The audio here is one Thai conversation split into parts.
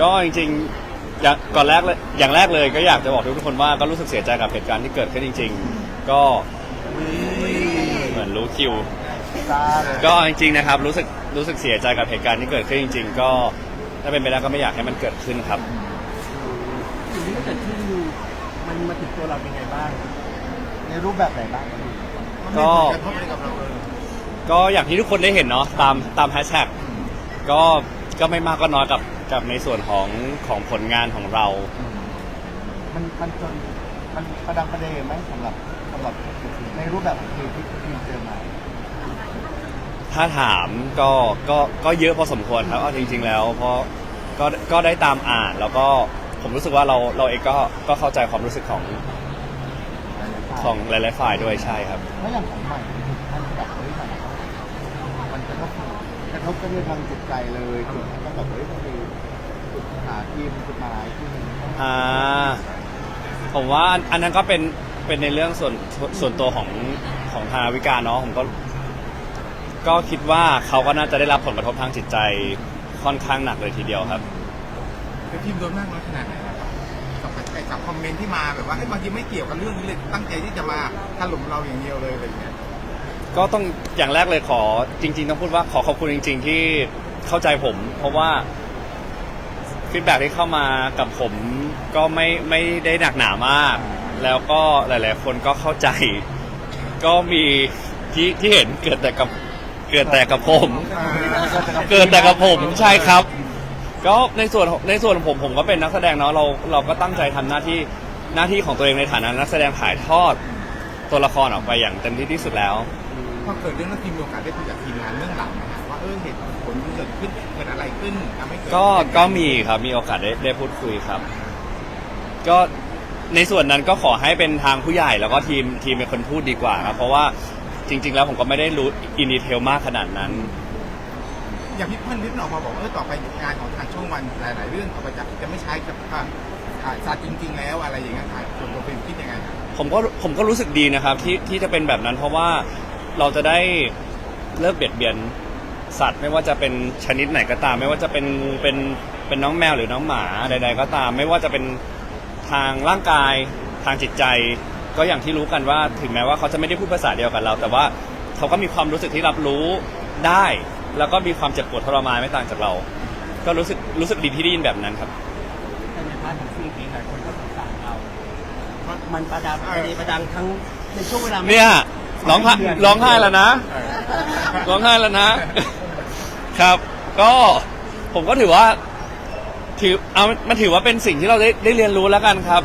ก็จริงๆอย่างก่อนแรกเลยอย่างแรกเลยก็อยากจะบอกทุกคนว่าก็รู้สึกเสียใจกับเหตุการณ์ที่เกิดขึ้นจริง ๆ ก็เหมือนรู้คิวจ้าเลยก็จริงๆนะครับ รู้สึกรู้สึกเสียใจกับเหตุการณ์ที่เกิดขึ้นจริง ๆ ก็ถ้าเป็นไปได้ก็ไม่อยากให้มันเกิดขึ้นครับ สิ่งที่มันเกิดขึ้นมันมาถึงตัวเราเป็นไงบ้าง ในรูปแบบไหนบ้างก็กระทบอะไรกับเราเลยก็อย่างที่ทุกคนได้เห็นเนาะตามตามแฮชแท็กก็ก็ไม่มากก็น้อยกับ กับในส่วนของของผลงานของเรา มันมันจนมันประดังประเดไหมสำหรับสำหรับในรูปแบบของทีมที่ทีมเจอมาถ้าถามก็ก็ก็เยอะพอสมควรครับเอาจริง ๆ แล้วเพราะก็ก็ได้ตามอ่านแล้วก็ผมรู้สึกว่าเราเราเองก็ก็เข้าใจความรู้สึกของของหลายๆฝ่ายด้วยใช่ครับ แล้วอย่างของใหม่ถึงขั้นแบบเฮ้ยมันมันกระทบ กระทบกระเทือนทางจิตใจเลยถึงขั้นต้องแบบเฮ้ยต้องไปฝึกหาทีมกฎหมายที่มันต้องอ่าผมว่าอันอันนั้นก็เป็นเป็นในเรื่องส่วนส่วนตัวของของทางวิการเนาะผมก็ ก็คิดว่าเขาก็น่าจะได้รับผลกระทบทางจิตใจค่อนข้างหนักเลยทีเดียวครับคือทีมโดนมากน้อยขนาดไหนครับกับไอ้กับคอมเมนต์ที่มาแบบว่าเอ้ยบางทีไม่เกี่ยวกับเรื่องนี้เลยตั้งใจที่จะมาถล่มเราอย่างเดียวเลยอะไรอย่างเงี้ย ก็ต้องอย่างแรกเลยขอจริง ๆ ต้องพูดว่าขอขอบคุณจริง ๆ ที่เข้าใจผม เพราะว่าฟีดแบ็ที่เข้ามากับผมก็ไม่ไม่ได้หนักหนามาก แล้วก็หลาย ๆ คนก็เข้าใจ ก็มีที่ที่เห็นเกิดแต่กับเกิดแต่กับผม เกิดแต่กับผมใช่ครับ ก็ในส่วนในส่วนของผมผมก็เป็นนักแสดงเนาะเราเราก็ตั้งใจทำหน้าที่หน้าที่ของตัวเองในฐานะนักแสดงถ่ายทอดตัวละครออกไปอย่างเต็มที่ที่สุดแล้ว พอเกิดเรื่องแล้วทีมมีโอกาสได้คุยกับทีมงานเรื่องหลังนะฮะว่าเออเหตุผลที่เกิดขึ้นเกิดอะไรขึ้นทำให้เกิดก็ก็มีครับมีโอกาสได้ได้พูดคุยครับ ก็ในส่วนนั้นก็ขอให้เป็นทางผู้ใหญ่แล้วก็ทีมทีมเป็นคนพูดดีกว่าครับเพราะว่าจริง ๆ แล้วผมก็ไม่ได้รู้อินดีเทลมากขนาดนั้น อย่างพี่เพิ่นนิดออกมาบอกว่าเออต่อไปงานของทางช่องวันหลาย ๆ เรื่องต่อไปจะจะไม่ใช้กับอ่าอ่าศาสตร์จริง ๆ แล้วอะไรอย่างเงี้ยค่ะส่วนตัวเป็นคิดยังไงครับ ผมก็ผมก็รู้สึกดีนะครับที่ที่จะเป็นแบบนั้นเพราะว่า เราจะได้เลิกเบียดเบียนสัตว์ไม่ว่าจะเป็นชนิดไหนก็ตาม ไม่ว่าจะเป็นงูเป็นเป็นน้องแมวหรือน้องหมาใด ๆ ก็ตาม ไม่ว่าจะเป็นทางร่างกายทางจิตใจ ก็อย่างที่รู้กันว่าถึงแม้ว่าเขาจะไม่ได้พูดภาษาเดียวกับเรา แต่ว่าเขาก็มีความรู้สึกที่รับรู้ได้ แล้วก็มีความเจ็บปวดทรมานไม่ต่างจากเรา ก็รู้สึกรู้สึกดีที่ได้ยินแบบนั้นครับแต่ในพาร์ทของซีเองหลายคนก็สงสารเราเพราะมันประดังประเดประดังทั้งในช่วงเวลาไม่เนี่ย ร้องไห้ร้องไห้แล้วนะ ร้องไห้แล้วนะ ครับ ก็ผมก็ถือว่า ถือเอามันถือว่าเป็นสิ่งที่เราได้ได้เรียนรู้แล้วกันครับ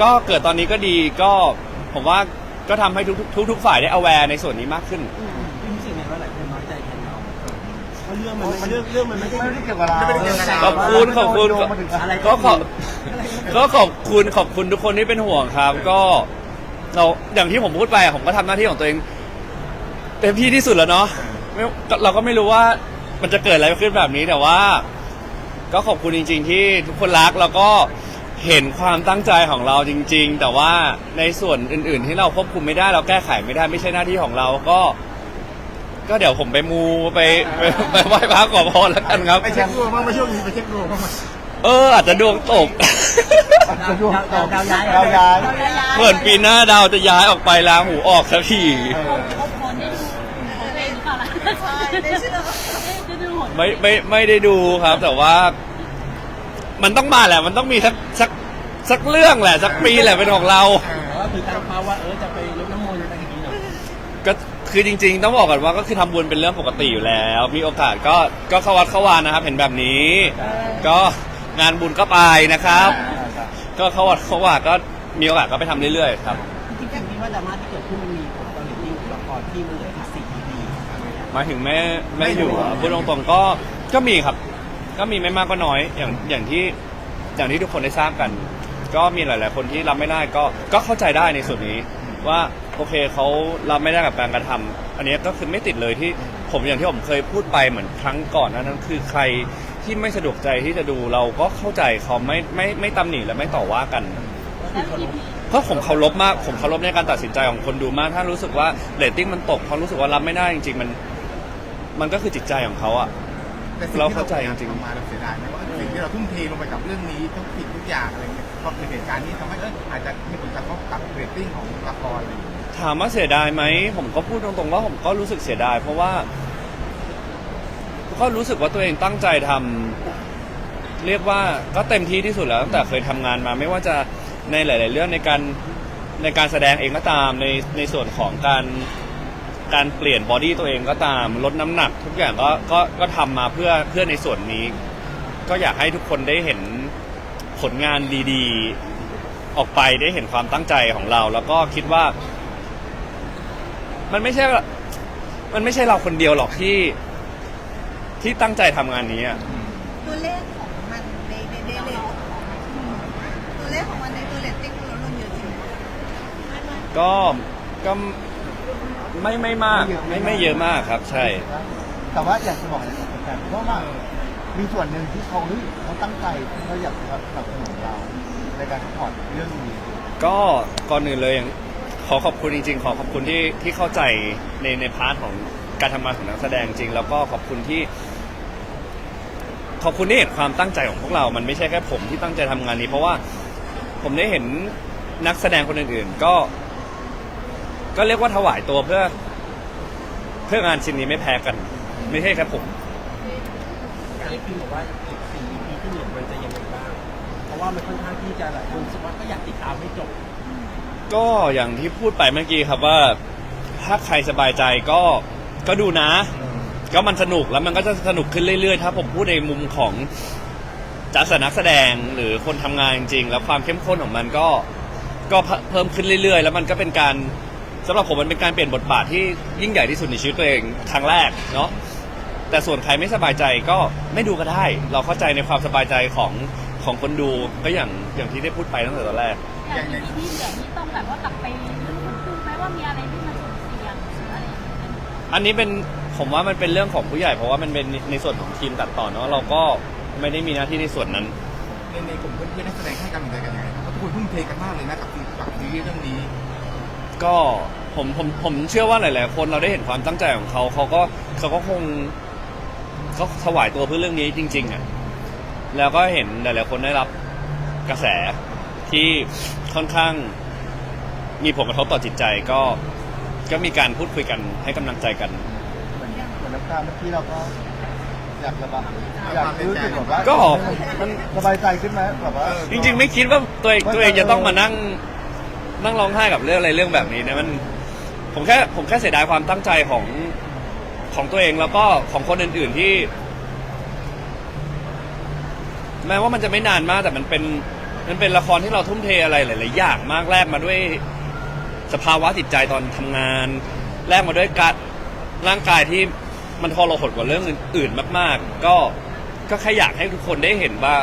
ก็เกิดตอนนี้ก็ดีก็ผมว่าก็ทำให้ทุกทุกทุกฝ่ายได้ aware ในส่วนนี้มากขึ้นพี่รู้สึกไงว่าหลายคนน้อยใจแทนเราเพราะเรื่องมันไม่เรื่องเรื่องมันไม่ได้ไม่ได้เกี่ยวกับเราไม่ได้เกี่ยวกับเราขอบคุณขอบคุณโยงมาถึงอะไรก็ขอบก็ขอบคุณขอบคุณทุกคนที่เป็นห่วงครับ ก็ เราอย่างที่ผมพูดไปอะผมก็ทำหน้าที่ของตัวเองเต็มที่ที่สุดแล้วเนาะไม่เราก็ไม่รู้ว่ามันจะเกิดอะไรขึ้นแบบนี้แต่ว่า ก็ขอบคุณจริง ๆ ที่ทุกคนรักแล้วก็เห็นความตั้งใจของเราจริง ๆ แต่ว่าในส่วนอื่น ๆ ที่เราควบคุมไม่ได้เราแก้ไขไม่ได้ไม่ใช่หน้าที่ของเราก็ ก็เดี๋ยวผมไปมูไปไปไปไหว้พระขอพรแล้วกันครับ ไปเช็คดวงบ้างไปช่วงนี้ไปเช็คดวงบ้างไหม เอออาจจะดวงตก ดาวดาวย้ายดาวย้ายเหมือนปีหน้าดาวจะย้ายออกไปลาหูออกสักทีไม่ไม่ไม่ได้ดูครับ แต่ว่า มันต้องมาแหละ มันต้องมีสักสักสักเรื่องแหละ สักปีแหละเป็นของเราแต่ว่าคือตั้งเป้าว่าเออจะไปรดน้ำมนต์อะไรอย่างนี้หน่อยก็คือจริง ๆ ต้องบอกก่อนว่าก็คือทำบุญเป็นเรื่องปกติอยู่แล้ว มีโอกาสก็ก็เข้าวัดเข้าวานนะครับ เห็นแบบนี้ ก็ งานบุญก็ไปนะครับ ก็เข้าวัดเข้าวาก็มีโอกาสก็ไปทำเรื่อยๆครับจริงๆคิดว่าดราม่าที่เกิดขึ้นมันมีผลต่อเรตติ้งของละครที่มันเหลืออีกสี่ EP หมายถึงแม่แม่อยู่อะพูดตรงๆก็ก็มีครับ ก็มีไม่มากก็น้อยอย่างอย่างที่อย่างที่ทุกคนได้ทราบกัน ก็มีหลาย ๆ คนที่รับไม่ได้ก็ก็เข้าใจได้ในส่วนนี้ ว่าโอเคเขารับไม่ได้กับการกระทำอันนี้ก็คือไม่ติดเลยที่ผมอย่างที่ผมเคยพูดไปเหมือนครั้งก่อนหนานั้นคือใคร ที่ไม่สะดวกใจที่จะดูเราก็เข้าใจเขาไม่ไม่ไม่ตำหนิและไม่ต่อว่ากัน แล้ว EP เพราะผมเคารพมาก ผมเคารพในการตัดสินใจของคนดูมาก ถ้ารู้สึกว่าเรตติ้งมันตกเขารู้สึกว่ารับไม่ได้จริง ๆ มัน มันก็คือจิตใจของเขาอะ แต่สิ่งเราที่เข้าใจจริงทำมาเราเสียดายไหมว่าสิ่งที่เราทุ่มเทลงไปกับเรื่องนี้ทุกสิ่งทุกอย่างอะไรเงี้ยพอเกิดเหตุการณ์นี้ทำให้เอออาจจะมีผลกระทบกับเรตติ้งของละครอะไรอย่างเงี้ยถามว่าเสียดายไหม ผมก็พูดตรงๆว่าผมก็รู้สึกเสียดาย เพราะว่า ก็รู้สึกว่าตัวเองตั้งใจทำเรียกว่าก็เต็มที่ที่สุดแล้วตั้งแต่เคยทำงานมาไม่ว่าจะในหลาย ๆ เรื่องในการในการแสดงเองก็ตามในในส่วนของการการเปลี่ยนบอดี้ตัวเองก็ตามลดน้ำหนัก ทุกอย่างก็ก็ก็ทำมาเพื่อเพื่อในส่วนนี้ ก็อยากให้ทุกคนได้เห็นผลงานดีๆ ออกไปได้เห็นความตั้งใจของเรา แล้วก็คิดว่า มันไม่ใช่ มันไม่ใช่เราคนเดียวหรอกที่ ที่ตั้งใจทำงานนี้อะตัวเลขของมันในในในเลทตัวเลขของมันในตัวเลตติ้งลดลงเยอะจริงก็ก็ไม่ไม่มากไม่ไม่เยอะมากครับ ใช่ แต่ว่าอยากจะบอกอะไรกับแฟนๆเพราะว่ามีส่วนหนึ่งที่เขาเฮ้ยเขาตั้งใจเขาอยากสนับสนุนเราในการสปอร์ตเรื่องนี้ก็ก่อนอื่นเลยอย่างขอขอบคุณจริงๆ ขอขอบคุณที่ที่เข้าใจในในพาร์ทของ การทำงานของนักแสดงจริง แล้วก็ขอบคุณที่ ขอบคุณที่เห็นความตั้งใจของพวกเรา มันไม่ใช่แค่ผมที่ตั้งใจทำงานนี้ เพราะว่าผมได้เห็นนักแสดงคนอื่นๆ ก็ ก็เรียกว่าถวายตัวเพื่อ เพื่องานชิ้นนี้ไม่แพ้กัน ไม่ใช่แค่ผมอย่างที่พี่บอกว่าอีกสี่ EP ที่เหลือมันจะยังไงบ้าง เพราะว่ามันค่อนข้างที่จะหลายคนรู้สึกว่าก็อยากติดตามให้จบ ก็อย่างที่พูดไปเมื่อกี้ครับว่า ถ้าใครสบายใจก็ ก็ดูนะ ก็มันสนุกแล้วมันก็จะสนุกขึ้นเรื่อยๆ ถ้าผมพูดในมุมของจัดนักแสดงหรือคนทำงานจริงๆแล้วความเข้มข้นของมันก็ก็เพิ่มขึ้นเรื่อยๆ แล้วมันก็เป็นการสำหรับผมมันเป็นการเปลี่ยนบทบาทที่ยิ่งใหญ่ที่สุดในชีวิตตัวเองครั้งแรกเนาะแต่ส่วนใครไม่สบายใจก็ไม่ดูก็ได้ เราเข้าใจในความสบายใจของของคนดูก็อย่างอย่างที่ได้พูดไปตั้งแต่ตอนแรกอย่างที่ที่เหลือนี่ต้องแบบว่ากลับไปดูดูไหมว่ามีอะไรที่ อันนี้เป็นผมว่ามันเป็นเรื่องของผู้ใหญ่เพราะว่ามันเป็นในส่วนของทีมตัดต่อเนาะเราก็ไม่ได้มีหน้าที่ในส่วนนั้น ในในกลุ่มเพื่อนๆนักแสดงให้กำลังใจกันยังไงครับเพราะทุกคนทุ่มเทกันมากเลยนะกับกับซีรีส์เรื่องนี้ ก็ผมผมผมเชื่อว่าหลาย ๆ คนเราได้เห็นความตั้งใจของเขาเขาก็เขาก็คงเขาถวายตัวเพื่อเรื่องนี้จริง ๆอะแล้วก็เห็นหลาย ๆ คนได้รับกระแสที่ค่อนข้างมีผลกระทบต่อจิตใจก็ ก็มีการพูดคุยกันให้กำลังใจกัน เหมือนเหมือนน้ำตาเมื่อกี้เราก็อยากระบายอยากรู้สึกแบบว่าก็ มันสบายใจขึ้นไหมแบบว่า จริง ๆ ไม่คิดว่าตัวเองตัวเองจะต้องมานั่งนั่งร้องไห้กับเรื่องอะไรเรื่องแบบนี้นะมัน ผมแค่ผมแค่เสียดายความตั้งใจของของตัวเองแล้วก็ของคนอื่น ๆที่ แม้ว่ามันจะไม่นานมากแต่มันเป็นมันเป็นละครที่เราทุ่มเทอะไรหลาย ๆ อย่างมากแลกมาด้วย สภาวะจิตใจตอนทำงานแลกมาด้วยการร่างกายที่มันทรหดกว่าเรื่องอื่นๆมาก ๆ ก็ก็แค่อยากให้ทุกคนได้เห็นว่า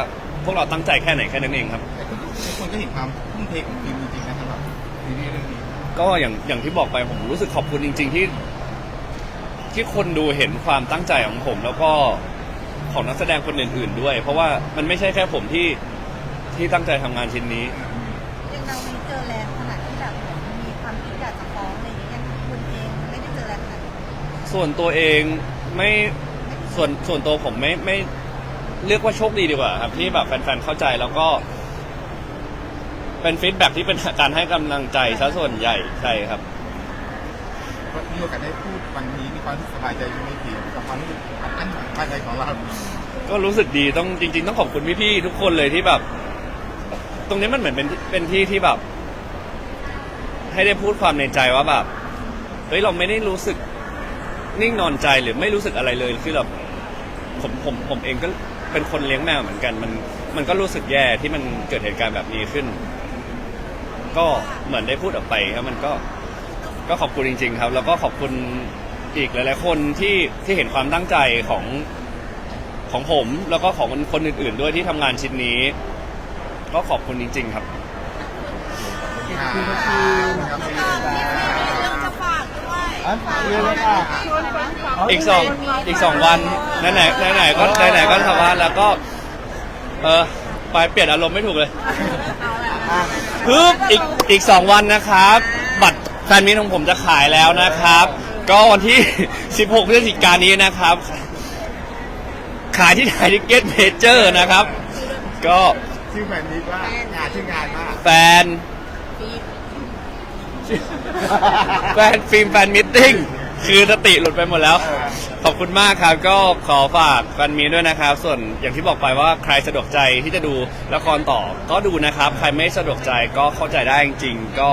พวกเราตั้งใจแค่ไหนแค่นั้นเองครับ แต่ทุกคนก็เห็นความทุ่มเทของทีมจริงๆนะสำหรับซีรีส์เรื่องนี้ก็อย่างอย่างที่บอกไปผมรู้สึกขอบคุณจริง ๆที่ ที่คนดูเห็นความตั้งใจของผม แล้วก็ของนักแสดงคนอื่น ๆ ด้วย เพราะว่ามันไม่ใช่แค่ผมที่ที่ตั้งใจทำงานชิ้นนี้อย่างเรามีเจอแรง ส่วนตัวเองไม่ส่วนส่วนตัวผมไม่ไม่เรียกว่าโชคดีดีกว่าครับ ที่แบบแฟนๆเข้าใจแล้วก็ เป็นฟีดแบ็ที่เป็นการให้กำลังใจซะส่วนใหญ่ใช่ครับก็มีโอกาสได้พูดวันนี้มีความรู้สึกสบายใจใช่ไหมพี่กับความรู้สึกอันอันภายในของเราก็รู้สึกดีต้องจริง ๆ ต้องขอบคุณพี่ๆทุกคนเลยที่แบบ ตรงนี้มันเหมือนเป็นเป็นที่ที่แบบ ให้ได้พูดความในใจว่าแบบเฮ้ยเราไม่ได้รู้สึก นิ่งนอนใจหรือไม่รู้สึกอะไรเลยคือแบบผมผมผมเองก็เป็นคนเลี้ยงแมวเหมือนกัน มันมันก็รู้สึกแย่ที่มันเกิดเหตุการณ์แบบนี้ขึ้น ก็เหมือนได้พูดออกไปครับมันก็ก็ขอบคุณจริง ๆ ครับ แล้วก็ขอบคุณอีกหลายๆคนที่ที่เห็นความตั้งใจของของผม แล้วก็ของคนอื่น ๆ ด้วยที่ทำงานชิ้นนี้ ก็ขอบคุณจริง ๆ ครับคุณครับ อันเรียนเลยค่ะอีกสองอีกสองวันไหนไหนไหนไหนๆก็ไหนไหนๆก็ทำงานแล้วก็ เออไปเปลี่ยนอารมณ์ไม่ถูกเลยอะฮึบอีกอีกสองวันนะครับ บัตรแฟนมิตรของผมจะขายแล้วนะครับ ก็วันที่ 16 พฤศจิกายนนี้นะครับใขายที่ไทยทิเก็ตเมเจอร์นะครับ ก็ชื่อแฟนนี้ว่างานชื่องานว่าแฟน แฟนฟิล์มแฟนมิทติ้งคือสติหลุดไปหมดแล้ว ขอบคุณมากครับ ก็ขอฝากแฟนมีด้วยนะครับ ส่วนอย่างที่บอกไปว่าใครสะดวกใจที่จะดูละครต่อก็ดูนะครับ ใครไม่สะดวกใจก็เข้าใจได้จริงๆก็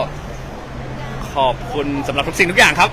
ขอบคุณสำหรับทุกสิ่งทุกอย่างครับ